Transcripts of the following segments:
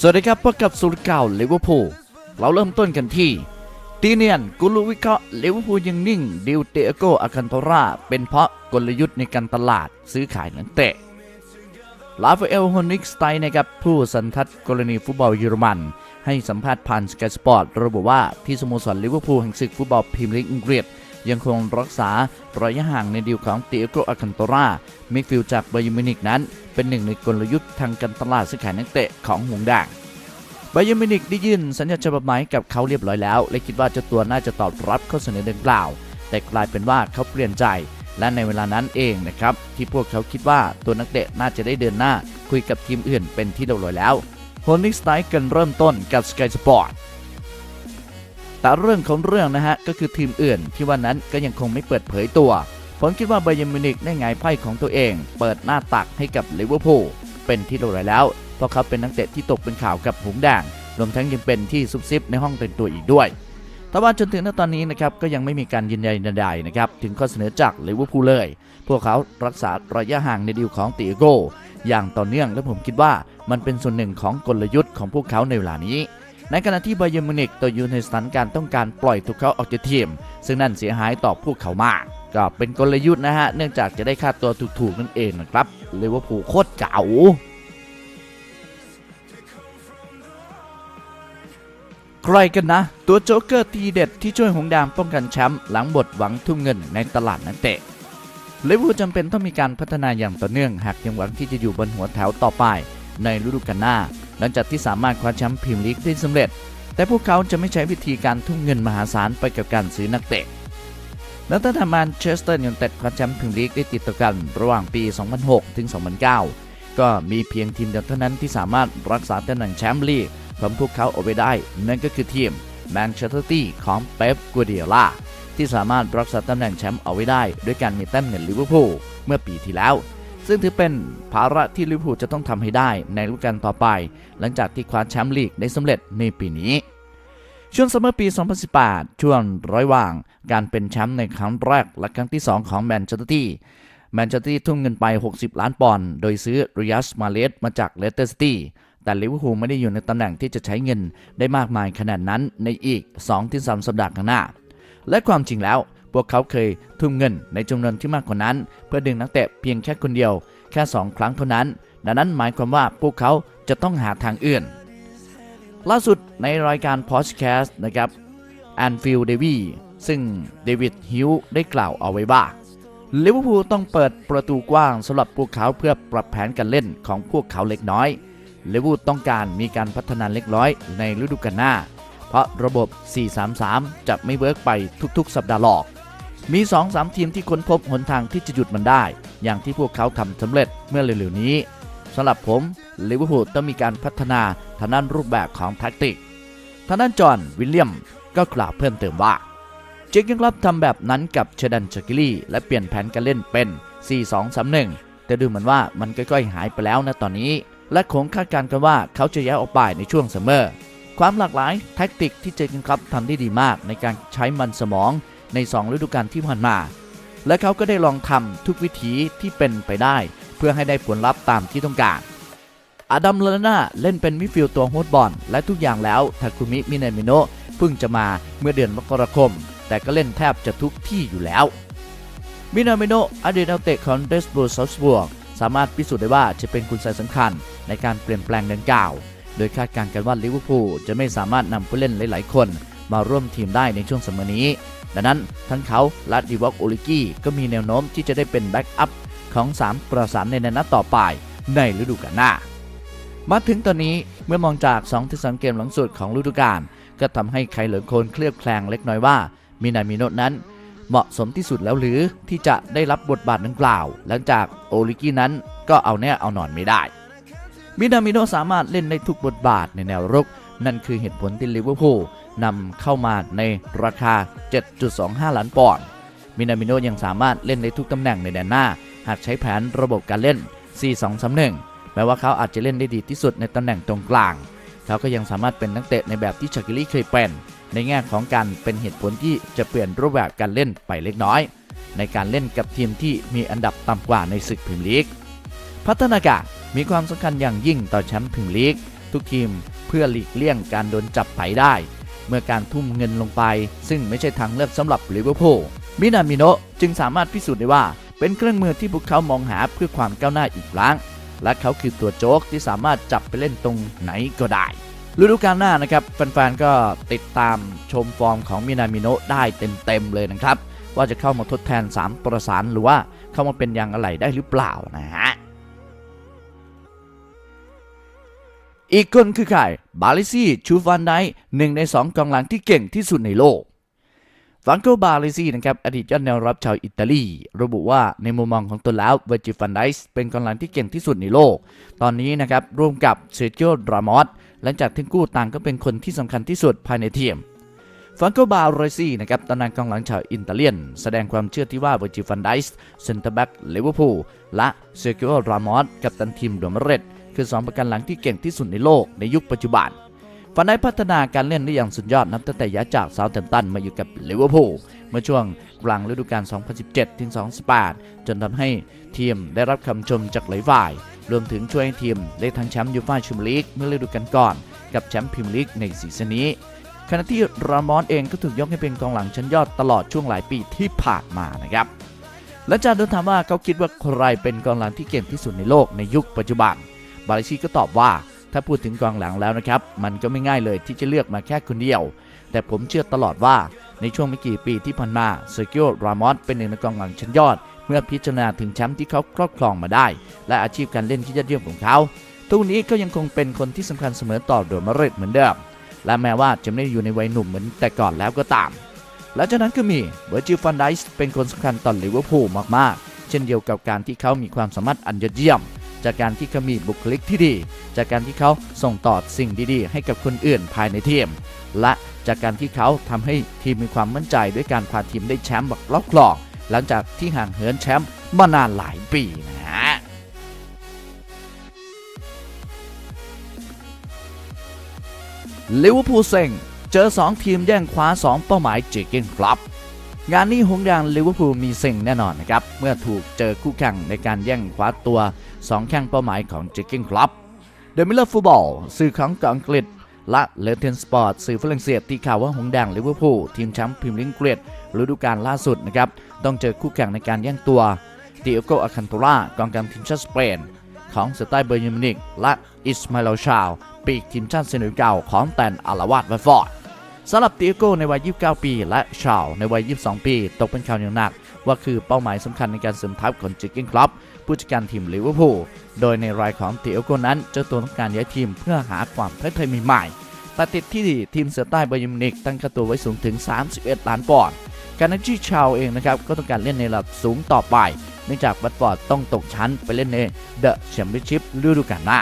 สวัสดีครับพบกับสุรเก่าลิเวอร์พูลเราเริ่มต้นกันที่ ตีเนียนกุลูวิเคราะห์ลิเวอร์พูลยังนิ่งดิวเตโกอาคันโทราเป็นเพราะกลยุทธ์ในการตลาดซื้อขายนักเตะลาฟาเอลฮอนิกสไตน์นะครับผู้สันทัดกรณีฟุตบอลเยอรมัน ให้สัมภาษณ์ผ่านสกายสปอร์ตระบุว่าที่สโมสรลิเวอร์พูลแห่งศึกฟุตบอลพรีเมียร์ลีกอังกฤษ ยังคงรักษาระยะห่างในดีลของเตโกอาคันโตรามิดฟิลจากไบายร์นมินิกนั้น เป็นหนึ่งในกลยุทธ์ทางการตลาดซื้อขายนักเตะของหงแดงไบายร์นมินิกได้ยื่นสัญญาฉบับใหม่กับเขาเรียบร้อยแล้ว และคิดว่าเจ้าตัวน่าจะตอบรับข้อเสนอดังกล่าว แต่กลายเป็นว่าเขาเปลี่ยนใจและในเวลานั้นเองนะครับ ที่พวกเขาคิดว่าตัวนักเตะน่าจะได้เดินหน้า คุยกับทีมอื่นเป็นที่เรียบร้อยแล้วโฮนิกสไตน์กันเริ่มต้นกับสกายสปอร์ต แต่เรื่องของเรื่องนะฮะก็คือทีมอื่นที่วันนั้นก็ยังคงไม่เปิดเผยตัว ผมคิดว่าไบเยร์นมิวนิกได้ไงไพ่ของตัวเอง เปิดหน้าตักให้กับลิเวอร์พูลเป็นที่เรียบร้แล้ว เพราะเขาเป็นนักเตะที่ตกเป็นข่าวกับหงส์แดงรวมทั้งยังเป็นที่ซุบซิบในห้องแต่งตัวอีกด้วยแต่ว่าจนถึงณตอนนี้นะครับก็ยังไม่มีการยืนยันใดๆนะครับถึงข้อเสนอจากลิเวอร์พูลเลย พวกเขารักษาระยะห่างในดีลของติโกอย่างต่อเนื่องและผมคิดว่ามันเป็นส่วนหนึ่งของกลยุทธ์ของพวกเขาในเวลานี้ ในขณะที่ไบาเยร์มิวนิกตัวอยู่ในสถานการณ์ต้องการปล่อยทุกเขาออกจากทีม ซึ่งนั่นเสียหายต่อพวกเขามาก ก็เป็นกลยุทธ์นะฮะ เนื่องจากจะได้ค่าตัวถูกๆนั่นเองนะครับเลเวอร์พูลโคตรเก๋าใครกันนะ ตัวโจ๊กเกอร์ทีเด็ดที่ช่วยหงส์แดงป้องกันแชมป์หลังบทหวังทุ่มเงินในตลาดนักเตะลิเวอร์พูลจำเป็นต้องมีการพัฒนาอย่างต่อเนื่อง หากยังหวังที่จะอยู่บนหัวแถวต่อไปในฤดูกาลหน้า หลังจากที่สามารถคว้าแชมป์พรีเมียร์ลีกได้สำเร็จ แต่พวกเขาจะไม่ใช้วิธีการทุ่มเงินมหาศาลไปกับการซื้อนักเตะนักตั้งแต่แมนเชสเตอร์ยูไนเต็ดคว้าแชมป์พรีเมียร์ลีกได้ติดต่อกันระหว่างปี 2006 ถึง 2009 ก็มีเพียงทีมเดียวเท่านั้นที่สามารถรักษาตำแหน่งแชมป์ลีกของพวกเขาเอาไว้ได้ นั่นก็คือทีมแมนเชสเตอร์ตี้ของเป๊ปกัวเดียล่าที่สามารถรักษาตำแหน่งแชมป์เอาไว้ได้ ด้วยการมีแต้มเหนือลิเวอร์พูลเมื่อปีที่แล้ว ซึ่งถือเป็นภาระที่ลิเวอร์พูลจะต้องทำให้ได้ในฤดูกาลต่อไป หลังจากที่คว้าแชมป์ลีกได้สำเร็จในปีนี้ ช่วงซัมเมอร์ปี 2018 ช่วงร้อยว่าง การเป็นแชมป์ในครั้งแรกและครั้งที่ 2 ของแมนเชสเตอร์ตี้แมนเชสเตอร์ตี้ทุ่มเงินไป 60 ล้านปอนด์โดยซื้อริยัสมาเลสมาจากเลสเตอร์ซิตี้แต่ลิเวอร์พูลไม่ได้อยู่ในตำแหน่งที่จะใช้เงินได้มากมายขนาดนั้นในอีก 2-3 สัปดาห์ข้างหน้า และความจริงแล้ว วกเขาเคยทุ่มเงินในจำนวนที่มากกว่านั้น เพื่อดึงนักเตะเพียงแค่คนเดียว แค่ 2 ครั้งเท่านั้น ดังนั้นหมายความว่าพวกเขาจะต้องหาทางอื่น ล่าสุดในรายการพอดแคสต์นะครับแอนฟิลเดวีซึ่งเดวิดฮิวได้กล่าวเอาไว้ว่าลิเวอร์พูลต้องเปิดประตูกว้างสำหรับพวกเขาเพื่อปรับแผนการเล่นของพวกเขาเล็กน้อยลิเวอร์พูลต้องการมีการพัฒนาเล็กน้อยในฤดูกาลหน้า เพราะระบบ 4-3-3 จะไม่เวิร์กไปทุกๆ สัปดาห์หรอก มี2-3ทีมที่ค้นพบหนทางที่จะหยุดมันได้ อย่างที่พวกเขาทำสำเร็จเมื่อเร็วๆนี้สำหรับผมลิเวอร์พูลต้องมีการพัฒนาทางด้านรูปแบบของแท็กติกทางด้านจอห์นวิลเลียมก็กล่าวเพิ่มเติมว่าเจคยังรับทำแบบนั้นกับเชดันชากิลี่และเปลี่ยนแผนการเล่นเป็น 4-2-3-1 แต่ดูเหมือนว่ามันค่อยๆหายไปแล้วนะตอนนี้ และคงคาดการณ์กันว่าเขาจะย้ายออกไปในช่วงซัมเมอร์ความหลากหลายแท็กติกที่เจคครับทำได้ดีมากในการใช้มันสมอง ใน 2 ฤดูกาลที่ผ่านมา และเขาก็ได้ลองทำทุกวิธีที่เป็นไปได้ เพื่อให้ได้ผลลัพธ์ตามที่ต้องการอดัมเลนาเล่นเป็นมิฟิลตัวโฮดบอลและทุกอย่างแล้วทาคุมิมินามิโนะเพิ่งจะมาเมื่อเดือนมกราคม แต่ก็เล่นแทบจะทุกที่อยู่แล้ว มินามิโนะอดีตนักเตะของเดสบูร์ซอสบวกสามารถพิสูจน์ได้ว่าจะเป็นกุญแจสำคัญในการเปลี่ยนแปลงดังกล่าว โดยคาดการณ์กันว่าลิเวอร์พูลจะไม่สามารถนำผู้เล่นหลาย ๆ คน มาร่วมทีมได้ในช่วงสมัยนี้ ดังนั้นทั้งเขาและดีวอกโอลิกี้ก็มีแนวโน้มที่จะได้เป็นแบ็กอัพของ3ประสานในนัดต่อไปในฤดูกาลหน้า มาถึงตอนนี้เมื่อมองจาก2ที่3เกมหลังสุดของฤดูกาลก็ทำให้ใครเหลือคนเคลือบแคลงเล็กน้อยว่ามินามิโนะนั้น เหมาะสมที่สุดแล้วหรือที่จะได้รับบทบาทดังกล่าว หลังจากโอลิกี้นั้นก็เอาแน่เอานอนไม่ได้มินามิโนสามารถเล่นได้ทุกบทบาทในแนวรุก นั่นคือเหตุผลที่ลิเวอร์พูลนำเข้ามาในราคา 7.25 ล้านปอนด์ มินามิโนยังสามารถเล่นได้ทุกตำแหน่งในแดนหน้า หากใช้แผนระบบการเล่น 4-2-3-1 แม้ว่าเขาอาจจะเล่นได้ดีที่สุดในตำแหน่งตรงกลาง เขาก็ยังสามารถเป็นนักเตะในแบบที่ชากิลี่เคยเป็น ในแง่ของการเป็นเหตุผลที่จะเปลี่ยนรูปแบบการเล่นไปเล็กน้อย ในการเล่นกับทีมที่มีอันดับต่ำกว่าในศึกพรีเมียร์ลีก พัฒนาการมีความสำคัญอย่างยิ่งต่อแชมป์พรีเมียร์ลีก ทุกทีม เพื่อหลีกเลี่ยงการโดนจับไปได้ เมื่อการทุ่มเงินลงไป ซึ่งไม่ใช่ทางเลือกสำหรับลิเวอร์พูลมินามิโนจึงสามารถพิสูจน์ได้ว่า เป็นเครื่องมือที่พวกเขามองหาเพื่อความก้าวหน้าอีกครั้ง และเขาคือตัวโจ๊กที่สามารถจับไปเล่นตรงไหนก็ได้ฤดูกาลหน้านะครับแฟนๆก็ติดตามชมฟอร์มของมินามิโนได้เต็มๆเลยนะครับ ว่าจะเข้ามาทดแทน 3 ประสานหรือว่าเข้ามาเป็นอย่างอะไรได้หรือเปล่านะฮะ อีกคนคือใคร บาลิซี่ชูฟันไดหนึ่งในสองกองหลังที่เก่งที่สุดในโลกฟังโกบาลิซี่นะครับอดีตยอดแนวรับชาวอิตาลี ระบุว่าในมุมมองของตนแล้วเวอร์จิฟันไดส์เป็นกองหลังที่เก่งที่สุดในโลก ตอนนี้นะครับร่วมกับเซอร์ i ิโอรามอสหลังจากทั้งคู่ต่างก็เป็นคนที่สำคัญที่สุดภายในทีมฟังโกบาเรซี่นะครับตำนานกองหลังชาวอิตาเลียน แสดงความเชื่อที่ว่าเวอร์จิฟันไดส์เซนเตอร์แบ็กลิเวอร์พูลและเซอร์ i ิโอรามอสกับตันทีมโดมเรต คือสองประกันหลังที่เก่งที่สุดในโลกในยุคปัจจุบันฟันได้พัฒนาการเล่นได้อย่างสุดยอดนับตั้งแต่ย้ายจากเซาท์แฮมป์ตันมาอยู่กับลิเวอร์พูลเมื่อช่วงกลางฤดูกาล 2017 ถึง 2018 จนทำให้ทีมได้รับคำชมจากหลายฝ่าย รวมถึงช่วยให้ทีมได้ทั้งแชมป์ยูฟ่าแชมเปี้ยนลีกเมื่อฤดูกาลก่อน กับแชมป์พรีเมียร์ลีกในซีซั่นนี้ ขณะที่รามอนเองก็ถูกยกให้เป็นกองหลังชั้นยอดตลอดช่วงหลายปีที่ผ่านมานะครับและจารย์โดนถามว่าเขาคิดว่าใครเป็นกองหลังที่เก่งที่สุดในโลกในยุคปัจจุบัน บาริชีก็ตอบว่า ถ้าพูดถึงกองหลังแล้วนะครับ มันก็ไม่ง่ายเลยที่จะเลือกมาแค่คนเดียว แต่ผมเชื่อตลอดว่าในช่วงไม่กี่ปีที่ผ่านมาเซอร์กิโอรามอสเป็นหนึ่งในกองหลังชั้นยอด เมื่อพิจารณาถึงแชมป์ที่เขาครอบครองมาได้ และอาชีพการเล่นที่ยอดเยี่ยมของเขาทุกนี้ก็ยังคงเป็นคนที่สำคัญเสมอต่อโดมาเรตเหมือนเดิม และแม้ว่าจะไม่ได้อยู่ในวัยหนุ่มเหมือนแต่ก่อนแล้วก็ตาม และจากนั้นก็มีเวอร์จิลฟันไดส์เป็นคนสำคัญต่อลิเวอร์พูลมากๆ เช่นเดียวกับการที่เขามีความสามารถอันยอดเยี่ยม จากการที่เขามีบุคลิกที่ดี จากการที่เขาส่งต่อสิ่งดีๆ ให้กับคนอื่นภายในทีม และจากการที่เขาทำให้ทีมมีความมั่นใจด้วยการพาทีมได้แชมป์แบบล็อกหลอกหลังจากที่ห่างเหินแชมป์มานานหลายปีนะฮะลิเวอร์พูลเซ็งเจอ 2 ทีมแย่งคว้า 2 เป้าหมายเจเกนครับงานนี้หงส์แดงลิเวอร์พูลมีเซ็งแน่นอนนะครับ เมื่อถูกเจอคู่แข่งในการแย่งคว้าตัว 2 แข่งเป้าหมายของจเกนครับเดมิเลอร์ฟุตบอลสื่อของอังกฤษ และเลเทนสปอร์ตสื่อฝรั่งเศสที่ข่าวว่าหงแดงลิเวอร์พูลทีมแชมป์พรีเมียร์ลีกอังกฤษฤดูกาลล่าสุดนะครับต้องเจอคู่แข่งในการแย่งตัวดิโอโกอาคันโตรากองกลางทีมชาติสเปนของสไตล์เบอร์ยมินิกและอิสมาอิลชาว ปีกทีมชาติเซเกัลของแตนอาราวาดไวฟอร์ดสำหรับติโก้ในวัย 29 ปี และชาวในวัย 22 ปี ตกเป็นข่าวอย่างหนัก ว่าคือเป้าหมายสำคัญในการเสริมทัพของจิกเก้นคลับผู้จัดการทีมลิเวอร์พูลโดยในรายของติโก้นั้นเจ้าตัวต้องการย้ายทีมเพื่อหาความท้าทายใหม่ๆแต่ติดที่ทีมเสือใต้บอร์ยมินิกตั้งค่าตัวไว้สูงถึง 31 ล้านปอนด์การนักที่ชาวเองนะครับก็ต้องการเล่นในระดับสูงต่อไปเนื่องจากวัตฟอร์ดต้องตกชั้นไปเล่นในเดอะแชมเปี้ยนชิพฤดูกาลหน้า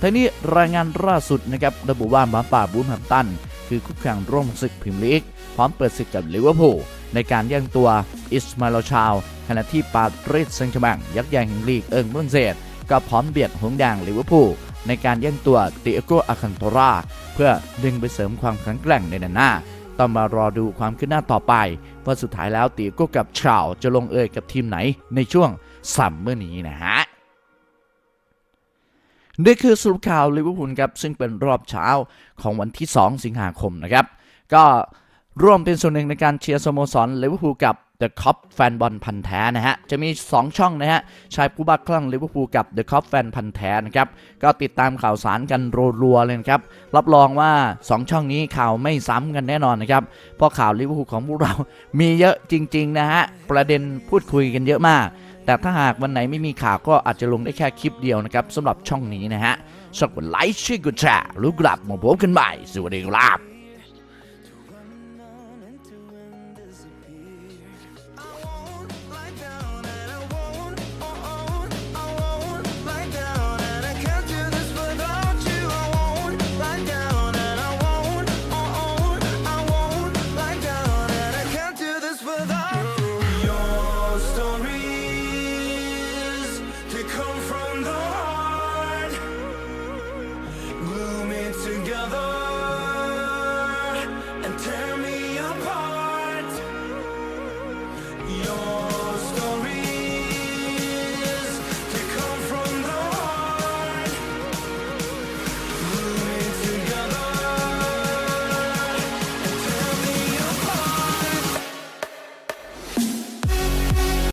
ทั้งนี้รายงานล่าสุดนะครับระบุว่าหมาป่าบูมแฮมตัน คือคู่แข่งร่วมศึกพรีเมียร์ลีกพร้อมเปิดศึกกับลิเวอร์พูล ในการแย่งตัวอิสมาอิลชาวขณะที่ปารีสแซงต์แชแมงยักษ์ใหญ่แห่งลีกเอิงฝรั่งเศสก็พร้อมเบียดหงแดงลิเวอร์พูลในการแย่งตัวติอโกอาคันโตราเพื่อดึงไปเสริมความแข็งแกร่งในด้านหน้า ต้องมารอดูความขึ้นหน้าต่อไป ว่าสุดท้ายแล้วตีโกกับชาวจะลงเอยกับทีมไหนในช่วงซัมเมอร์นี้นะฮะนี่คือสรุปข่าวลิเวอร์พูลครับซึ่งเป็นรอบเช้าของวันที่ 2 สิงหาคมนะครับ ก็ ร่วมเป็นส่วนหนึ่งในการเชียร์สโมสรลิเวอร์พูลกับ The Cop แฟนบอลพันแท้นะฮะ จะมี 2 ช่องนะฮะ ชายผู้บักคลั่งลิเวอร์พูลกับ The Cop แฟนพันแท้นะครับ ก็ติดตามข่าวสารกันรัวๆเลยนะครับ รับรองว่า 2 ช่องนี้ข่าวไม่ซ้ำกันแน่นอนนะครับ เพราะข่าวลิเวอร์พูลของพวกเรา มีเยอะจริงๆนะฮะ ประเด็นพูดคุยกันเยอะมาก แต่ถ้าหากวันไหนไม่มีข่าวก็อาจจะลงได้แค่คลิปเดียวนะครับสำหรับช่องนี้นะฮะชอบกดไลค์ช่วยกดแชร์รู้กลับมาพบกันใหม่สวัสดีครับ